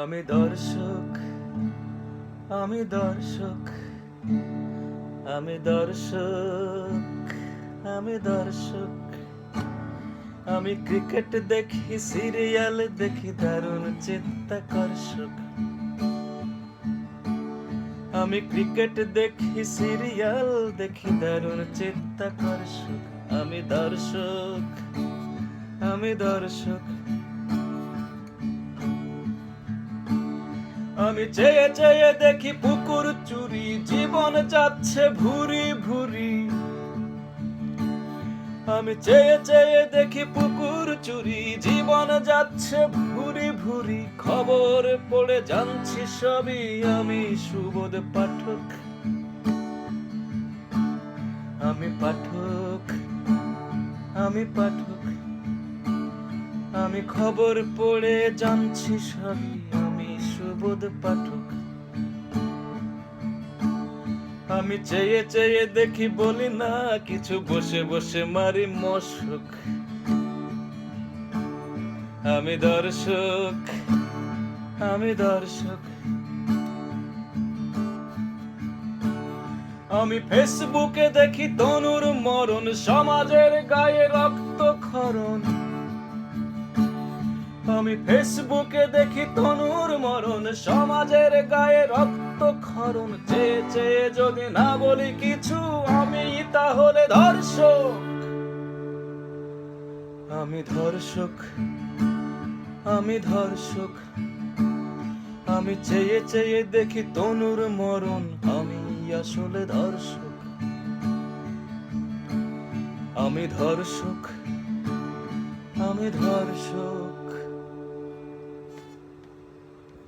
আমি দর্শক আমি দর্শক আমি দর্শক আমি দর্শক। আমি ক্রিকেট দেখি, সিরিয়াল দেখি, দারুণ চিত্তাকর্ষক। আমি ক্রিকেট দেখি, সিরিয়াল দেখি, দারুণ চিত্তাকর্ষক। আমি দর্শক আমি দর্শক। আমি চেয়ে চেয়ে দেখি পুকুর চুরি, জীবন যাচ্ছে ভুরি ভুরি। আমি চেয়ে চেয়ে দেখি পুকুর চুরি, জীবন যাচ্ছে ভুরি ভুরি। খবর পড়ে জানছি সবই আমি সুবোধ পাঠক। আমি পাঠক আমি পাঠক। আমি খবর পড়ে জানছি সবই সুবোধ পাঠক। আমি চেয়ে চেয়ে দেখি বলি না, কিছু বসে বসে মারি মশক। আমি দর্শক আমি দর্শক। আমি ফেসবুকে দেখি তনুর মরণ, সমাজের গায়ে রক্ত খরণ আমি ফেসবুকে দেখি তনুর মরণ, সমাজের গায়ে রক্ত খরণ চেয়ে চেয়ে যদি না বলি কিছু আমি, তাহলে ধর্ষক। আমি ধর্ষক আমি ধর্ষক। আমি চেয়ে চেয়ে দেখি তনুর মরণ, আমি আসলে ধর্ষক। আমি ধর্ষক আমি ধর্ষক।